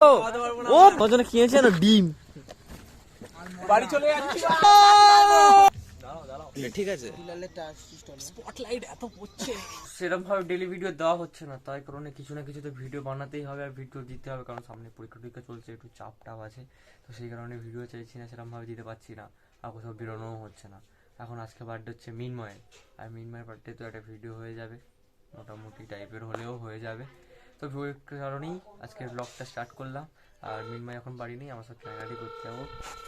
ও খেয়েছে না ডিম। বাড়ি চলে যাচ্ছি। ঠিক আছে। স্পটলাইট এত পড়ছে। সেরকম ভাবে ডেলি ভিডিও দেওয়া হচ্ছে না তাই কারণে কিছু না কিছু তো ভিডিও বানাতেই হবে আর ভিডিও দিতে হবে কারণ সামনে পরীক্ষা টরীক্ষা চলছে একটু চাপ টাপ আছে তো সেই কারণে ভিডিও চাইছি না সেরকম ভাবে দিতে পারছি না আর কোথাও বেরোনোও হচ্ছে না। এখন আজকে বার্থডে হচ্ছে মিনময়ের আর মিনময়ের বার্থডে তো একটা ভিডিও হয়ে যাবে মোটামুটি টাইপের হলেও হয়ে যাবে। তো ওই কারণেই আজকে ব্লগটা স্টার্ট করলাম। আর মিনময় এখন বাড়ি নেই আমার সাথে কেনাকাটি করতে যাব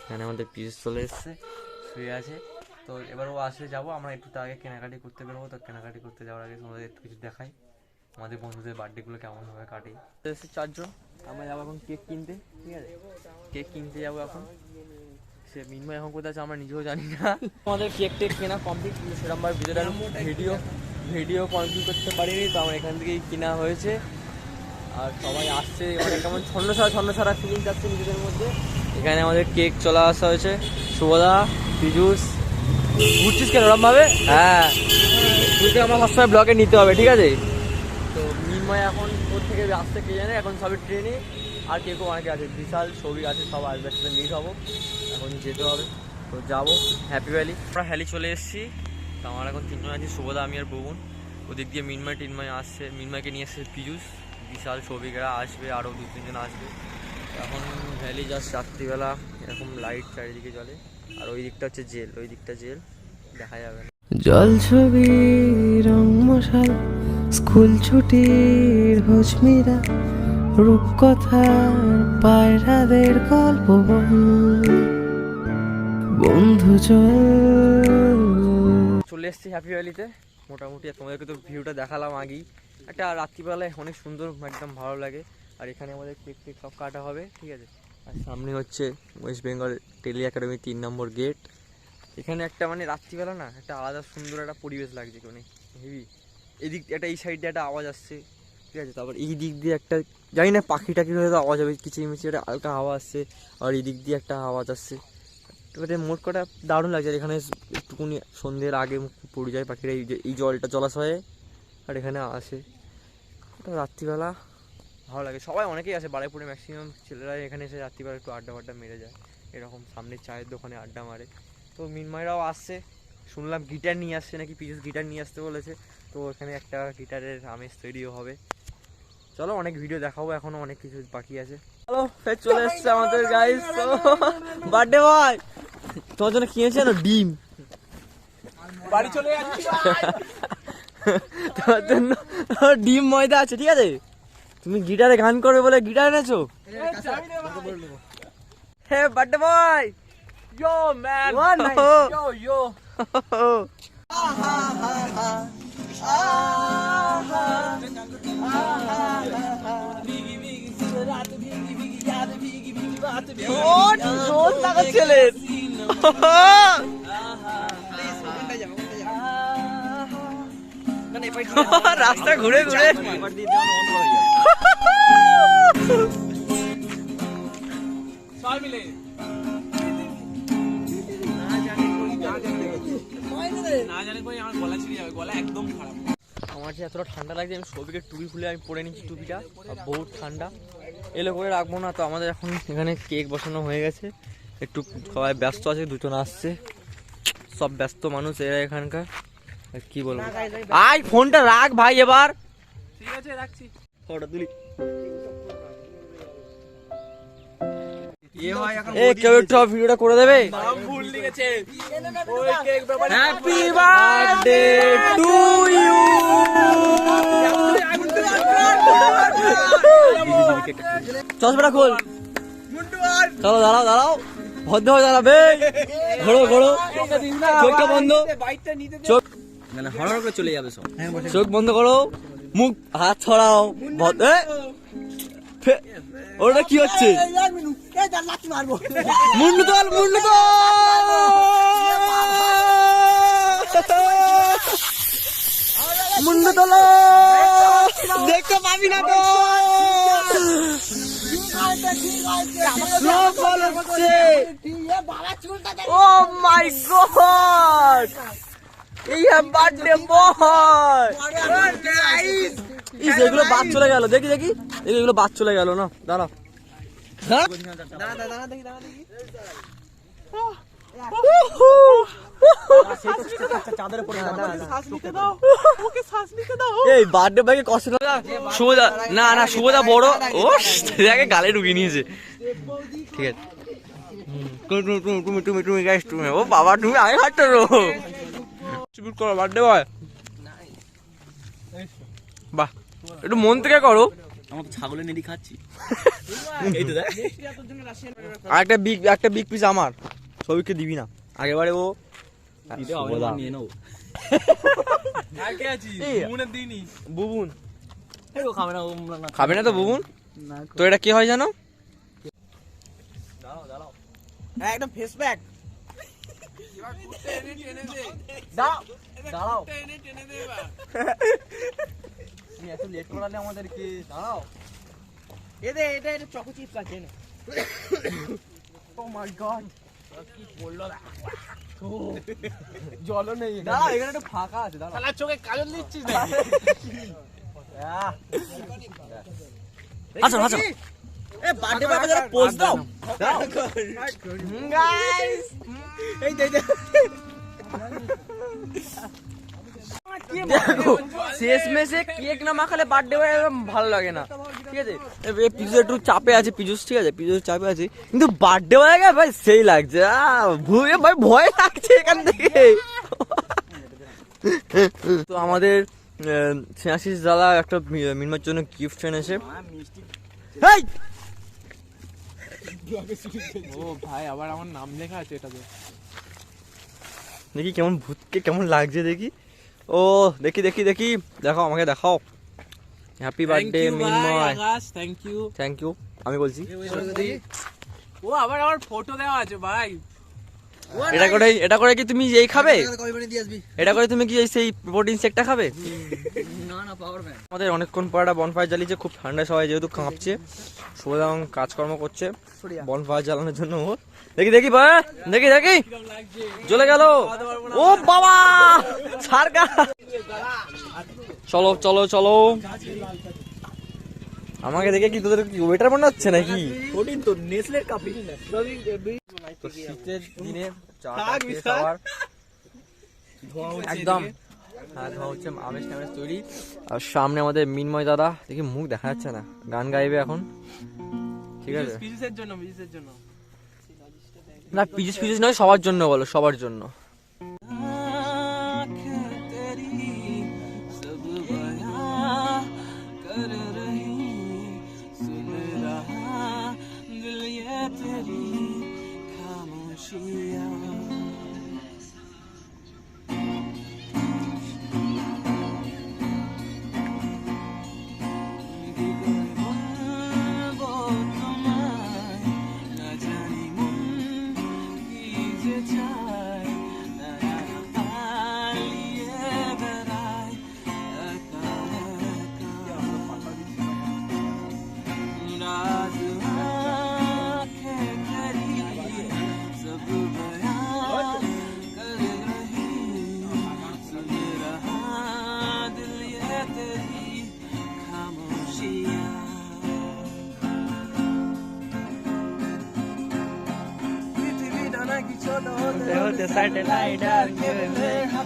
এখানে আমাদের পিস চলে এসছে। শুয়ে আছে। তো এবার ও আসলে যাব আমরা একটু তার আগে কেনাকাটি করতে বেরোবো। তো কেনাকাটি করতে যাওয়ার আগে তোমাদের একটু কিছু দেখাই। আমাদের বন্ধুদের বার্থডেগুলো কেমন ভাবে কাটে। তো এসে চারজন। আমরা যাব এখন কেক কিনতে ঠিক আছে? কেক কিনতে যাব এখন। সে মিনময় এখন কোথায় আছে আমরা নিজেও জানি না। আমাদের কেক টেক কেনা কমপ্লিট সেরকম ভাবে ভিডিওটা ভিডিও ভিডিও কমপ্লিট করতে পারিনি তো আমার এখান থেকেই কেনা হয়েছে। আর সবাই আসছে মানে কেমন ছন্ন ছাড়া ছন্ন ছাড়া ফিলিং যাচ্ছে নিজেদের মধ্যে। এখানে আমাদের কেক চলে আসা হয়েছে। শুভদা পিজুস ঘুরছিস কেন ওরম ভাবে হ্যাঁ। তুই আমার সবসময় ব্লকে নিতে হবে, ঠিক আছে? তো মিনময় এখন ওর থেকে আসতে কে জানে, এখন সবই ট্রেনে আর কেউ অনেকে আছে, বিশাল, ছবি আছে, সব আসবে, একসাথে মিট হব। এখন যেতে হবে, তো যাব হ্যাপি ভ্যালি আমরা হ্যালি চলে এসেছি। তো আমার এখন তিনজন আছি শুভদা আমি আর ববুন ওদিক দিয়ে মিনময়, টিনময় আসছে, মিনময়কে নিয়ে এসছে পিজুস বিশাল ছবিকেরা আসবে আরও দু তিনজন আসবে। এখন ভ্যালি জাস্ট রাত্রিবেলা এরকম লাইট চারিদিকে জ্বলে। আর ওই দিকটা হচ্ছে জেল ওই দিকটা জেল দেখা যাবে না। জল ছবি রং মশাল স্কুল ছুটির হোসমিরা রূপকথার পায়রাদের গল্প বন্ধু চল। চলে এসেছি হ্যাপি ভ্যালিতে মোটামুটি তোমাদেরকে তো ভিউটা দেখালাম আগেই। একটা রাত্রিবেলায় অনেক সুন্দর, একদম ভালো লাগে। আর এখানে আমাদের কেক টেক সব কাটা হবে, ঠিক আছে? আর সামনে হচ্ছে ওয়েস্ট বেঙ্গল টেলি একাডেমি তিন নম্বর গেট এখানে একটা মানে রাত্রিবেলা না, একটা আলাদা সুন্দর একটা পরিবেশ লাগছে মানে হেভি এদিক, একটা এই সাইডে একটা আওয়াজ আসছে, ঠিক আছে? তারপর এই দিক দিয়ে একটা, জানি না পাখি টাকির হয়তো আওয়াজ হবে কিচিমিচি একটা হালকা হাওয়া আসছে, আর এই দিক দিয়ে একটা আওয়াজ আসছে। এবারে মোট কটা দারুণ লাগছে এখানে একটুকুনি সন্ধ্যের আগে পড়ে যায় পাখিরা এই জলটা জলাশয়ে, আর এখানে আসে। ওটা রাত্রিবেলা। ভালো লাগে। সবাই অনেকেই আসে বারাইপুরে ম্যাক্সিমাম ছেলেরা এখানে এসে রাত্রিবেলা একটু আড্ডা ফাড্ডা মেরে যায়। এরকম সামনে চায়ের দোকানে আড্ডা মারে। তো মিনময়রাও আসছে। শুনলাম গিটার নিয়ে আসছে নাকি পিছু গিটার নিয়ে আসতে বলেছে। তো এখানে একটা গিটারের আমেজ তৈরিও হবে। চলো অনেক ভিডিও দেখাবো এখনও অনেক কিছু বাকি আছে। হ্যালো ফের চলে এসছে আমাদের গাইস তো বার্থডে বয় তোমার জন্য কিনেছে না ডিম। বাড়ি চলে যাচ্ছি। তোমার জন্য ডিম ময়দা আছে ঠিক আছে? তুমি গিটারে গান করবে বলে গিটার এনেছো? হে বার্থডে বয় ইয়ো ম্যান. ইয়ো ইয়ো ছেলের রাস্তা ঘুরে ঘুরে। আমার গলা ছিঁড়ে যাবে গলা একদম আমার যে এতটা ঠান্ডা লাগছে আমি সবিকে টুপি খুলে আমি পরে নিচ্ছি টুপিটা বহুত ঠান্ডা। এলো করে রাখব না তো আমাদের এখন এখানে কেক বসানো হয়ে গেছে। একটু সবাই ব্যস্ত আছে দুজন আসছে। সব ব্যস্ত মানুষ এরা এখানকার। কি বলব? আয় ফোনটা রাখ ভাই এবার। ঠিক আছে রাখছি। ফটোটা তুলি। কেউ একটু ভিডিওটা করে দেবে? নাম ভুল লিখেছে। ওই কেক ব্যাপারে হ্যাপি বার্থডে টু ইউ চশমাটা খোল। চলো দাঁড়াও দাঁড়াও। ভদ্র হয়ে দাঁড়াবে। ঘোড়ো ঘোড়ো চোখটা বন্ধ। চোখ মানে হড় করে চলে যাবে সব। চোখ বন্ধ করো মুখ হাত ছড়াও ওটা কি হচ্ছে? মুন্ডু তোল মুন্ডু তোল দেখতে পাবি না তো! ও মাই গড! বার্থডে বয় এগুলো বাদ চলে গেল। দেখি দেখি। এগুলো বাদ চলে গেল না? দাঁড়াও। এই বার্থডে ভাইকে কষ্ট শুভদা না না শুভদা বড়। ও দেখে গালে ঢুকিয়ে নিয়েছে। ঠিক আছে। তুমি তুমি তুমি তুমি তুমি তুমি গাইস তুমি। ও বাবা তুমি আগে হাঁটো রো ট্রিবিউট করো বার্থডে বয় বাহ একটু মন থেকে করো। আমার তো ছাগলের নেড়ি খাচ্ছি। এই তো আর একটা বিগ একটা বিগ পিস আমার। সবিককে দিবি না। আগেবারে ও নিয়ে নেব বুবুন। খাবে না ও না খাবে না তো বুবুন? তো এটা কি হয় জানো? একদম ফেস ব্যাক দাঁড়াও তুমি এত লেট করালে আমাদেরকে দাঁড়াও এদে এটা এটা চকো চিপস আছে না ও মাই গড জলও নেই দাঁড়াও। এখানে একটু ফাঁকা আছে শালা চোখে কাজল দিচ্ছিস আচ্ছা। আচ্ছা এ বার্থডে বার্থডে যারা পোজ দাও। গাইস এই দে দে। দেখো শেষ মেসে কেক না মাখালে বার্থডে ভালো লাগে না। ঠিক আছে? পিজু একটু চাপে আছে পিজুস ঠিক আছে? পিজুস চাপে আছে। কিন্তু বার্থডে বয় ভাই সেই লাগছে। আহ, ভুয়ে ভাই ভয় লাগছে এখান থেকে। তো আমাদের স্নেহাশিস দাদা একটা মিনমার জন্য গিফট এনেছে! ও ভাই আবার আমার নাম লেখা আছে এটাতে। দেখি কেমন ভূতকে কেমন লাগছে দেখি। ও দেখি দেখি দেখি। দেখাও আমাকে দেখাও। Happy birthday Minmoy. Thank you thank you আমি বলছি। ও আবার আমার ফটো দেওয়া আছে ভাই। এটা করে এটা করে কি তুমি এই খাবে? এটা করে তুমি কি এই সেই প্রোটিন শেকটা খাবে? না না পাওয়ার ব্যাংক আমাদের অনেকক্ষণ পর একটা বনফায়ার জ্বালিয়েছে খুব ঠান্ডা সবাই যেহেতু কাঁপছে সুবিধাং কাজকর্ম করছে বনফায়ার জ্বালানোর জন্য ও। দেখি দেখি ভাই দেখি দেখি। চলে গেল। ও বাবা সারগা। চলো চলো চলো। আমাকে দেখে কি তোদের কি ওয়েটার মনে হচ্ছে নাকি? প্রোটিন তো নেসলের কাপি তো শীতের দিনে খাওয়ার একদম। হ্যাঁ ধোঁয়া হচ্ছে আমেজ টামেজ তৈরি। আর সামনে আমাদের মিনময় দাদা দেখি মুখ দেখা যাচ্ছে না। গান গাইবে এখন। ঠিক আছে? জন্য জন্য। না পিজিস পিজিস নয় সবার জন্য বলো সবার জন্য। হতে হতে স্যাটেলাইট আর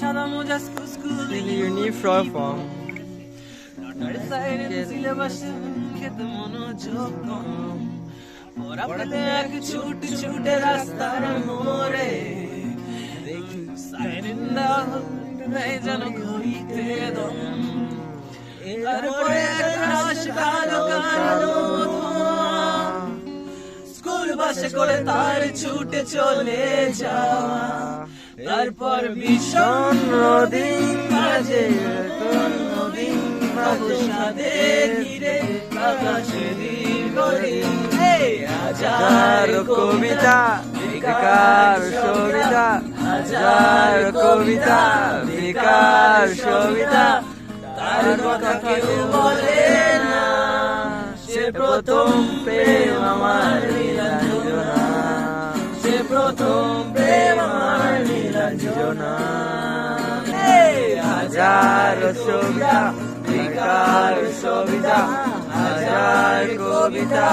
সাদা মোজা স্কুল ইউনিফর্ম খেতে মনোযোগ কম পেলে এক ছুট ছুটে রাস্তার মোড়ে সাইরেন্দা নেই যেন ঘড়িতে দম তারপরে এক রাশ কালো কালো স্কুল বাসে করে তার ছুটে চলে যাওয়া। তারপর ভীষণ নদী মাঝে নদী মাঝে ঘিরে আকাশে হাজার কবিতা, বেকার সবিতা, হাজার কবিতা, বেকার সবিতা, তার কথা কেউ বলে না। সে প্রথম প্রেম আমার এই হাজার সবিতা, বেকার সবিতা, হাজার কবিতা,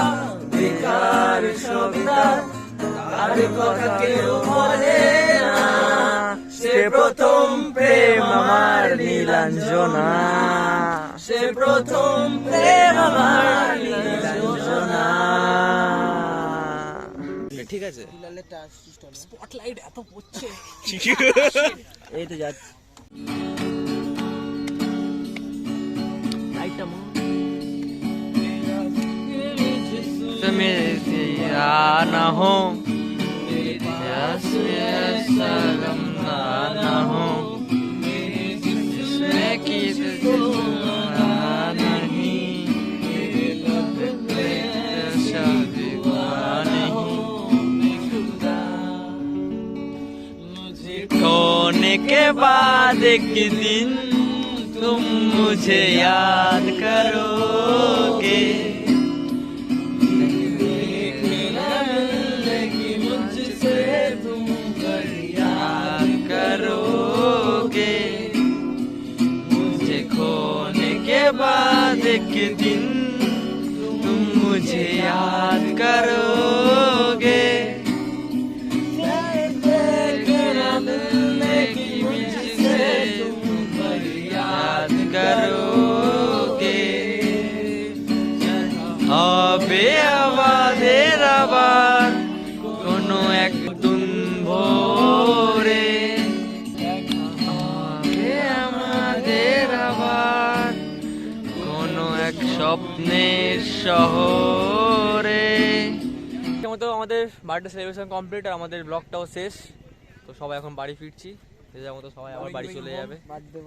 বেকার সবিতা। তার কথা কেউ বলে না, সে প্রথম প্রেম আমার নীলাঞ্জনা। সে প্রথম প্রেম আমার নীলাঞ্জনা। ঠিক আছে? স্পটলাইট এত পড়ছে। এই তো যাচ্ছে। লাইটটা তুমি না হো মেরে দিয়াস না হো के बाद एक दिन तुम मुझे याद करोगे। याद करोगे। मुझे खोने के बाद एक दिन तुम मुझे याद करोगे। কোনো নতুন ভোরে আমাদের আবার। কোনো এক স্বপ্নের শহরে। মতো আমাদের বার্থডে সেলিব্রেশন কমপ্লিট আর আমাদের ব্লগটাও শেষ। তো সবাই এখন বাড়ি ফিরছি। যে মতো সবাই আবার বাড়ি চলে যাবে।